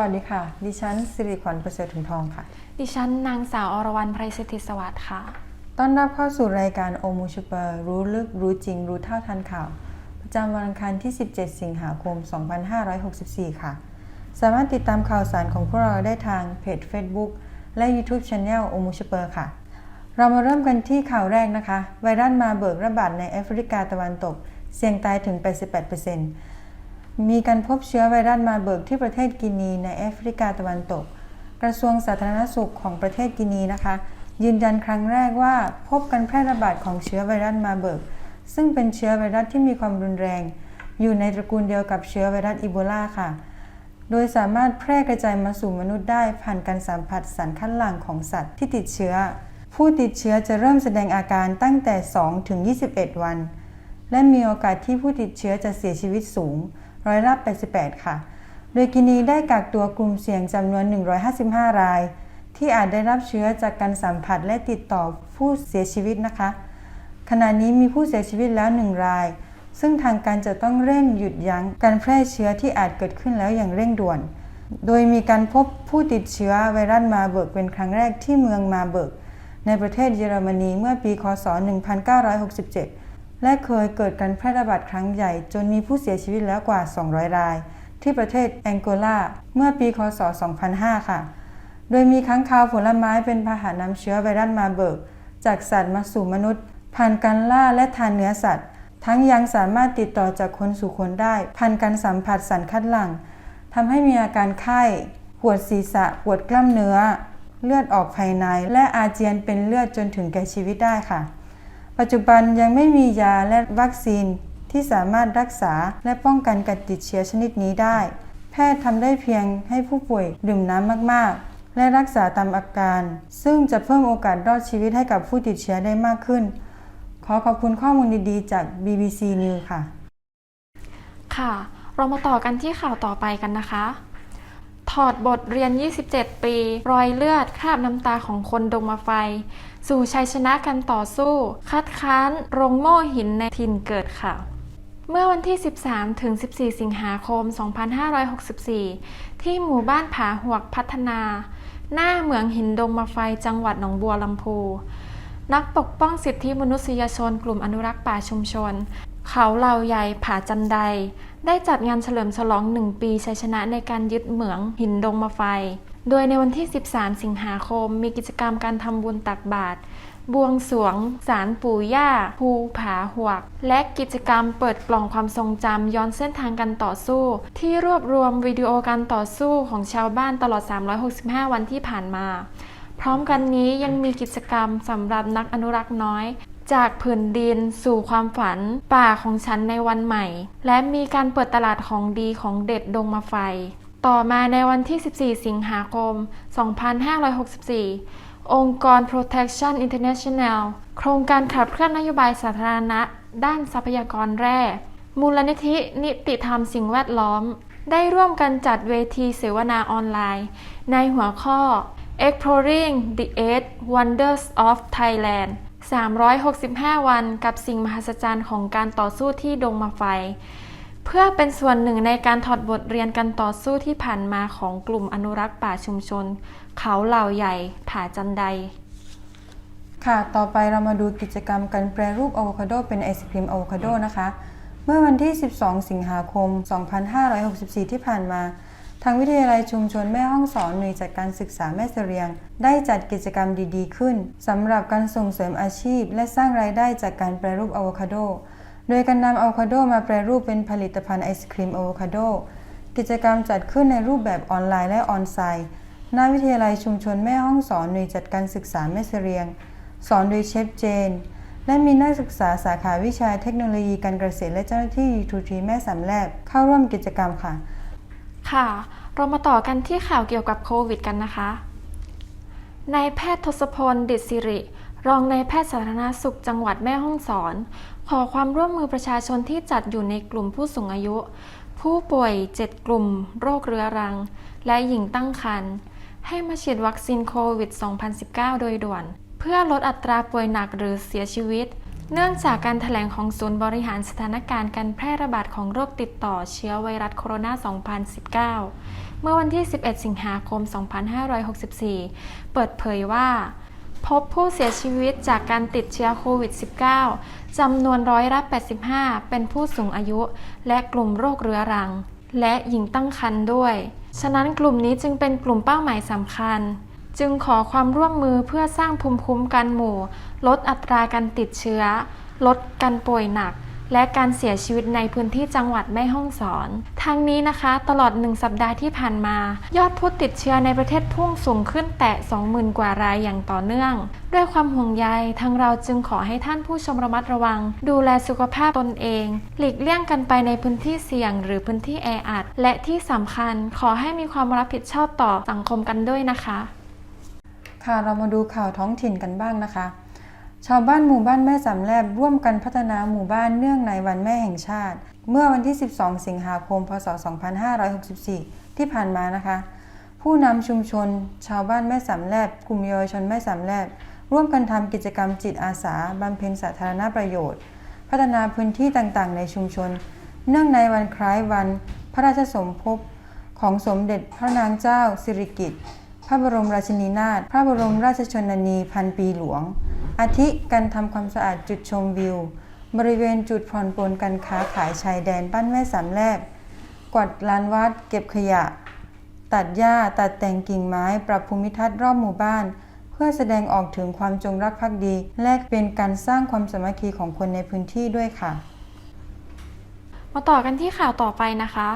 สวัสดีค่ะ ดิฉันสิริขวัญประเสริฐถึงทองค่ะ ดิฉันนางสาวอรวรรณไพรสิทธิสวัสดิ์ค่ะ ต้อนรับเข้าสู่รายการโอมูชูเปอร์รู้ลึกรู้จริง รู้เท่าทันข่าว ประจำวันอังคารที่ 17 สิงหาคม 2564 ค่ะ สามารถติดตามข่าวสารของพวกเราได้ทางเพจ Facebook และ YouTube Channel โอมูชูเปอร์ค่ะ เรามาเริ่มกันที่ข่าวแรกนะคะ ไวรัสมาเบิกระบาดในแอฟริกาตะวันตก เสี่ยงตายถึง 88% มีการพบเชื้อไวรัสมาเบิกที่ประเทศกินีในแอฟริกาตะวันตก กระทรวงสาธารณสุขของประเทศกินีนะคะ ยืนยันครั้งแรกว่าพบการแพร่ระบาดของเชื้อไวรัสมาเบิก ซึ่งเป็นเชื้อไวรัสที่มีความรุนแรง อยู่ในตระกูลเดียวกับเชื้อไวรัสอีโบลาค่ะ โดยสามารถแพร่กระจายมาสู่มนุษย์ได้ผ่านการสัมผัสสารคัดหลั่งของสัตว์ที่ติดเชื้อ ผู้ติดเชื้อจะเริ่มแสดงอาการตั้งแต่ 2 ถึง 21 วัน และมีโอกาสที่ผู้ติดเชื้อจะเสียชีวิตสูง ร้อยละ 88 ค่ะ โดยกินีได้กักตัวกลุ่มเสี่ยงจำนวน 155 ราย ที่อาจได้รับเชื้อจากการสัมผัสและติดต่อผู้เสียชีวิตนะคะ ขณะนี้มีผู้เสียชีวิตแล้ว 1 ราย ซึ่งทางการจะต้องเร่งหยุดยั้งการแพร่เชื้อที่อาจเกิดขึ้นแล้วอย่างเร่งด่วน โดยมีการพบผู้ติดเชื้อไวรัสมาเบิกเป็นครั้งแรกที่เมืองมาเบิกในประเทศเยอรมนีเมื่อปี คศ 1967 และเคยเกิดการแพร่ระบาดครั้งใหญ่ จนมีผู้เสียชีวิตแล้วกว่า 200 ราย ที่ประเทศแองโกลา เมื่อปีคศ 2005 ค่ะ โดยมีค้างคาวผลไม้เป็นพาหะนำเชื้อไวรัสมาเบิก จากสัตว์มาสู่มนุษย์ ผ่านการล่าและทานเนื้อสัตว์ ทั้งยังสามารถติดต่อจากคนสู่คนได้ ผ่านการสัมผัสสารคัดหลั่งทำให้มีอาการไข้ ปวดศีรษะ ปวดกล้ามเนื้อ เลือดออกภายใน และอาเจียนเป็นเลือดจนถึงแก่ชีวิตได้ค่ะ ปัจจุบันยังไม่มียาและวัคซีนที่สามารถรักษาและป้องกันการติดเชื้อชนิดนี้ได้ แพทย์ทำได้เพียงให้ผู้ป่วยดื่มน้ำมากๆ และรักษาตามอาการ ซึ่งจะเพิ่มโอกาสรอดชีวิตให้กับผู้ติดเชื้อได้มากขึ้น ขอขอบคุณข้อมูลดีๆ จาก BBC News ค่ะ ค่ะ เรามาต่อกันที่ข่าวต่อไปกันนะคะ ถอดบทเรียน 27 ปี รอยเลือดคราบน้ำตาของคนดงมาไฟ สู่ชัยชนะกันต่อสู้ คัดค้านโรงโม่หินในถิ่นเกิดค่ะ เมื่อวันที่ 13 ถึง 14 สิงหาคม 2564 ที่หมู่บ้านผาหวกพัฒนา หน้าเหมืองหินดงมาไฟจังหวัดหนองบัวลำพู นักปกป้องสิทธิมนุษยชนกลุ่มอนุรักษ์ป่าชุมชน เขาเหล่าใหญ่ผาจันได ได้จัดงานเฉลิมฉลอง 1 ปีชัยชนะในการยึดเหมืองหินดงมาไฟ โดยในวันที่ 13 สิงหาคม มีกิจกรรมการทำบุญตักบาตรบวงสรวงสารปู่ย่าภูผาหวก และกิจกรรมเปิดกล่องความทรงจำย้อนเส้นทางการต่อสู้ ที่รวบรวมวิดีโอการต่อสู้ของชาวบ้านตลอด 365 วันที่ผ่านมา พร้อมกันนี้ยังมีกิจกรรมสำหรับนักอนุรักษ์น้อย จากผืนดินสู่ความฝัน ป่าของฉันในวันใหม่ และมีการเปิดตลาดของดีของเด็ดดงมาไฟ ต่อมาในวันที่ 14 สิงหาคม 2564 องค์กร Protection International โครงการขับเคลื่อนนโยบายสาธารณะ ด้านทรัพยากรแร่ มูลนิธินิติธรรมสิ่งแวดล้อม ได้ร่วมกันจัดเวทีเสวนาออนไลน์ ในหัวข้อ Exploring the Eight Wonders of Thailand 365 วันกับสิ่งมหัศจรรย์ของการต่อสู้ที่ดงมาไฟ เพื่อเป็นส่วนหนึ่งในการถอดบทเรียนการต่อสู้ที่ผ่านมาของกลุ่มอนุรักษ์ป่าชุมชน เขาเหล่าใหญ่ ผาจันได ค่ะ ต่อไปเรามาดูกิจกรรมการแปรรูปอะโวคาโดเป็นไอศครีมอะโวคาโดนะคะ เมื่อวันที่ 12 สิงหาคม 2564 ที่ผ่านมา ทางวิทยาลัยชุมชนแม่ห้องสอนหน่วยจัดการศึกษาแม่เสรียง ได้จัดกิจกรรมดีๆ ขึ้นสำหรับการส่งเสริมอาชีพ และสร้างรายได้จากการแปรรูปอะโวคาโด โดยการนำอะโวคาโดมาแปรรูปเป็นผลิตภัณฑ์ไอศครีมอะโวคาโด กิจกรรมจัดขึ้นในรูปแบบออนไลน์และออนไซต์หน้าวิทยาลัยชุมชนแม่ห้องสอนหน่วยจัดการศึกษาแม่เสรียง สอนโดยเชฟเจน และมีนักศึกษาสาขาวิชาเทคโนโลยีการเกษตรและเจ้าหน้าที่ทูทีแม่สามแลบเข้าร่วมกิจกรรมค่ะ ค่ะ เรามาต่อกันที่ข่าวเกี่ยวกับโควิดกันนะคะนายแพทย์ทศพลดิษสิริ รองนายแพทย์สาธารณสุขจังหวัดแม่ฮ่องสอน ขอความร่วมมือประชาชนที่จัดอยู่ในกลุ่มผู้สูงอายุ ผู้ป่วย 7 กลุ่ม โรคเรื้อรัง และหญิงตั้งครรภ์ให้มาฉีดวัคซีนโควิด 2019 โดยด่วน เพื่อลดอัตราป่วยหนักหรือเสียชีวิต เนื่องจากการถแถลงของศูนย์บริหารสถานการณ์การแพร่ระบาดของโรคติดต่อเชื้อไวรัสโคโรนา 2019 เมื่อวันที่ 11 สิงหาคม 2564 เปิดเผยว่า พบผู้เสียชีวิตจากการติดเชื้อโควิด -19 จำนวนร้อยละ85 เป็นผู้สูงอายุ และกลุ่มโรคเรื้อรัง และหญิงตั้งครรภ์ด้วย ฉะนั้นกลุ่มนี้จึงเป็นกลุ่มเป้าหมายสำคัญ จึงขอความร่วมมือเพื่อสร้างภูมิคุ้มกันหมู่ ลดอัตราการติดเชื้อ ลดการป่วยหนัก และการเสียชีวิตในพื้นที่จังหวัดแม่ฮ่องสอน ทั้งนี้นะคะ ตลอดหนึ่งสัปดาห์ที่ผ่านมา ยอดผู้ติดเชื้อในประเทศพุ่งสูงขึ้นแตะ 20,000 กว่ารายอย่างต่อเนื่อง ด้วยความห่วงใยทางเราจึงขอให้ท่านผู้ชมระมัดระวัง ดูแลสุขภาพตนเอง หลีกเลี่ยงกันไปในพื้นที่เสี่ยง หรือพื้นที่แออัด และที่สำคัญขอให้มีความรับผิดชอบต่อสังคมกันด้วยนะคะ ค่ะเรามาดูข่าวท้องถิ่นกันบ้างนะคะ ชาวบ้านหมู่บ้านแม่สำแลบร่วมกันพัฒนาหมู่บ้านเนื่องในวันแม่แห่งชาติ เมื่อวันที่ 12 สิงหาคม พศ 2564 ที่ผ่านมานะคะ ผู้นำชุมชน ชาวบ้านแม่สำแลบกลุ่มเยาวชนแม่สำแลบร่วมกันทำกิจกรรมจิตอาสาบำเพ็ญสาธารณประโยชน์ พัฒนาพื้นที่ต่างๆ ในชุมชน เนื่องในวันคล้ายวัน พระราชสมภพของสมเด็จพระนางเจ้าสิริกิติ์พระบรมราชินีนาถพระบรมราชชนนีพันปีหลวง อาทิการทำความสะอาดจุดชมวิว บริเวณจุดผ่อนปลนการค้าขายชายแดนบ้านแม่สามแลบกวาดลานวัด เก็บขยะ ตัดหญ้าตัดแต่งกิ่งไม้ ปรับภูมิทัศน์รอบหมู่บ้าน เพื่อแสดงออกถึงความจงรักภักดี และเป็นการสร้างความสามัคคีของคนในพื้นที่ด้วยค่ะ มาต่อกันที่ข่าวต่อไปนะคะ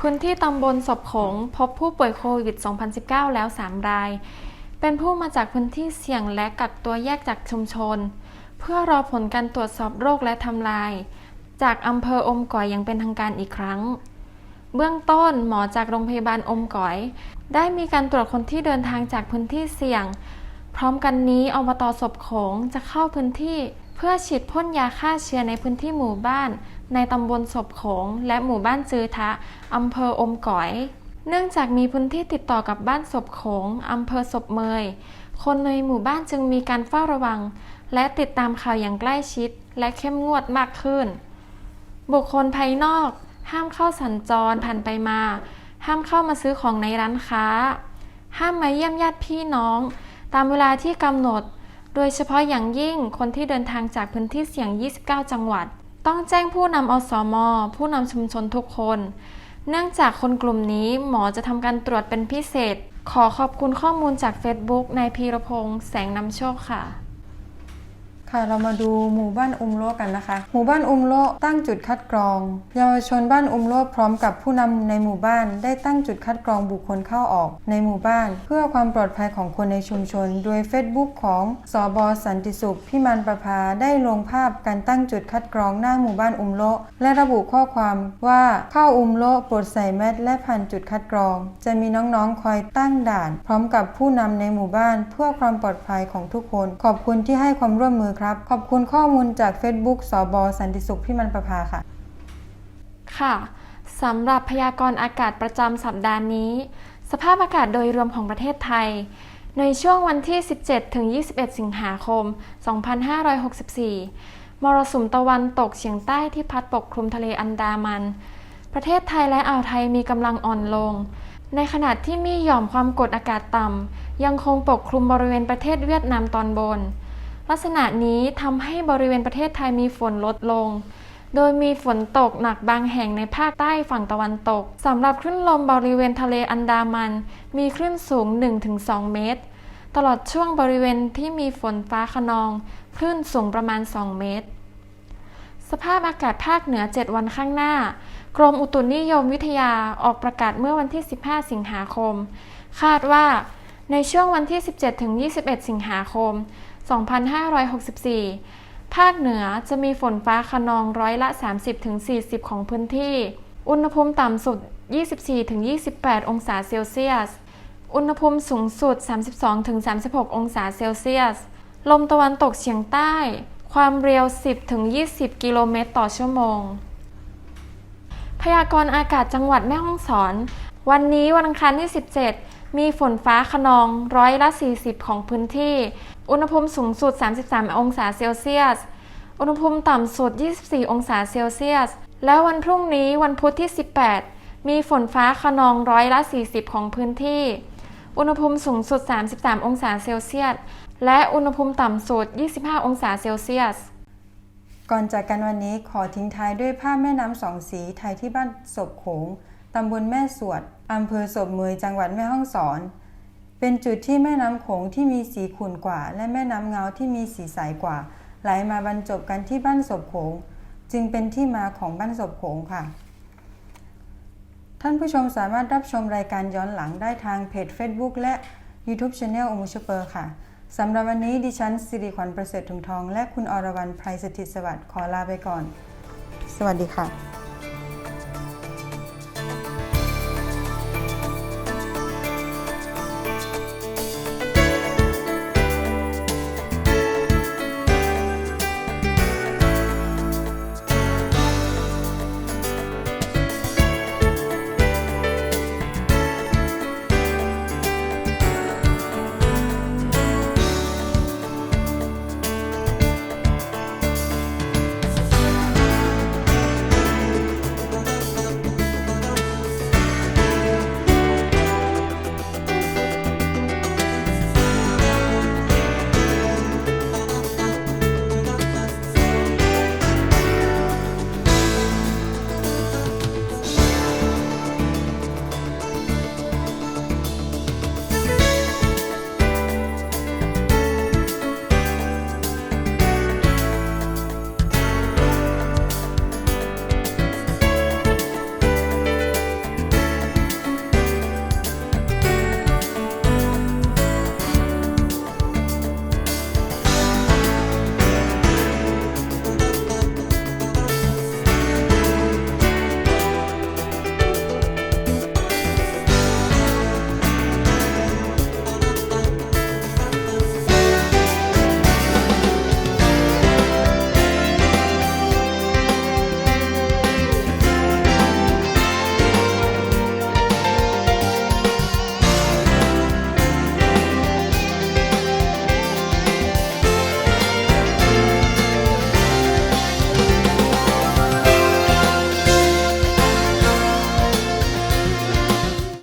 พื้นที่ตำบลศพโขงพบผู้ป่วยโควิด 2019 แล้ว 3 ราย เป็นผู้มาจากพื้นที่เสี่ยงและกักตัวแยกจากชุมชน เพื่อรอผลการตรวจสอบโรคและทำลาย จากอำเภออมก๋อยอย่างเป็นทางการอีกครั้ง เบื้องต้นหมอจากโรงพยาบาลอมก๋อย ได้มีการตรวจคนที่เดินทางจากพื้นที่เสี่ยง พร้อมกันนี้อบตศพโขงจะเข้าพื้นที่เพื่อฉีดพ่นยาฆ่าเชื้อในพื้นที่หมู่บ้าน ในตำบลศพโขงและหมู่บ้านจือทะอำเภออมก๋อย เนื่องจากมีพื้นที่ติดต่อกับบ้านศพโขงอำเภอศพเมย คนในหมู่บ้านจึงมีการเฝ้าระวัง และติดตามข่าวอย่างใกล้ชิด และเข้มงวดมากขึ้น บุคคลภายนอก ห้ามเข้าสัญจรผ่านไปมา ห้ามเข้ามาซื้อของในร้านค้า ห้ามมาเยี่ยมญาติพี่น้อง ตามเวลาที่กำหนด โดยเฉพาะอย่างยิ่งคนที่เดินทางจากพื้นที่เสี่ยง 29 จังหวัด ต้องแจ้งผู้นำอสม ผู้นำชุมชนทุกคน เนื่องจากคนกลุ่มนี้หมอจะทำการตรวจเป็นพิเศษ ขอขอบคุณข้อมูลจาก Facebook นายพีรพงษ์แสงนำโชคค่ะ ค่ะเรามาดูหมู่บ้านอุมโลกันนะคะ หมู่บ้านอุมโลตั้งจุดคัดกรอง เยาวชนบ้านอุมโลพร้อมกับผู้นำในหมู่บ้าน ได้ตั้งจุดคัดกรองบุคคลเข้าออก ในหมู่บ้าน เพื่อความปลอดภัยของคนในชุมชน โดย Facebook ของสอบอสันติสุขพิมานประภาได้ลงภาพการตั้งจุดคัดกรองหน้าหมู่บ้านอุมโลและระบุข้อความว่าเข้าอุมโลโปรดใส่แมสและผ่านจุดคัดกรอง จะมีน้องๆคอยตั้งด่าน พร้อมกับผู้นำในหมู่บ้าน เพื่อความปลอดภัยของทุกคน ขอบคุณที่ให้ความร่วมมือครับ ขอบคุณข้อมูลจาก Facebook สบสันติสุขพิมานประภาค่ะ ค่ะสำหรับพยากรณ์อากาศประจำสัปดาห์นี้ สภาพอากาศโดยรวมของประเทศไทย ในช่วงวันที่ 17 ถึง 21 สิงหาคม 2564 มรสุมตะวันตกเฉียงใต้ที่พัดปกคลุมทะเลอันดามัน ประเทศไทยและอ่าวไทยมีกำลังอ่อนลง ในขณะที่มีหย่อมความกดอากาศต่ำยังคงปกคลุมบริเวณประเทศเวียดนามตอนบน ลักษณะนี้ทำให้บริเวณประเทศไทยมีฝนลดลง โดยมีฝนตกหนักบางแห่งในภาคใต้ฝั่งตะวันตกสำหรับคลื่นลมบริเวณทะเลอันดามัน มีคลื่นสูง 1-2 เมตร ตลอดช่วงบริเวณที่มีฝนฟ้าขนอง คลื่นสูงประมาณ 2 เมตร สภาพอากาศภาคเหนือ 7 วันข้างหน้า กรมอุตุนิยมวิทยาออกประกาศเมื่อวันที่ 15 สิงหาคม คาดว่าในช่วงวันที่ 17-21 สิงหาคม 2564 ภาคเหนือจะมีฝนฟ้าขนองร้อยละ 30-40 ของพื้นที่ อุณหภูมิต่ำสุด 24-28 องศาเซลเซียส อุณหภูมิสูงสุด 32-36 องศาเซลเซียส ลมตะวันตกเฉียงใต้ ความเร็ว 10-20 กิโลเมตรต่อชั่วโมง พยากรณ์อากาศจังหวัดแม่ฮ่องสอน วันนี้วันอังคารที่ 17 มีฝนฟ้าขนองร้อยละ 40 ของพื้นที่ อุณหภูมิสูงสุด 33 องศาเซลเซียส อุณหภูมิต่ำสุด 24 องศาเซลเซียส และวันพรุ่งนี้วันพุธที่ 18 มีฝนฟ้าขนองร้อยละ 40 ของพื้นที่ อุณหภูมิสูงสุด 33 องศาเซลเซียส และอุณหภูมิต่ำสุด 25 องศาเซลเซียส ก่อนจากกันวันนี้ขอทิ้งท้ายด้วยภาพแม่น้ำสองสีไทยที่บ้านศพโขง ตำบลแม่สวดอำเภอศพเมยจังหวัดแม่ฮ่องสอน เป็นจุดที่แม่น้ำโขงที่มีสีขุ่นกว่า และแม่น้ำเงาที่มีสีใสกว่า ไหลมาบรรจบกันที่บ้านศพโขง จึงเป็นที่มาของบ้านศพโขงค่ะ ท่านผู้ชมสามารถรับชมรายการย้อนหลังได้ทางเพจ Facebook และ YouTube Channel อมูชเปอร์ค่ะสำหรับวันนี้ดิฉันสิริขวัญประเสริฐถุงทอง และคุณอรวรรณไพรสถิตสวัสดิ์ขอลาไปก่อน สวัสดีค่ะ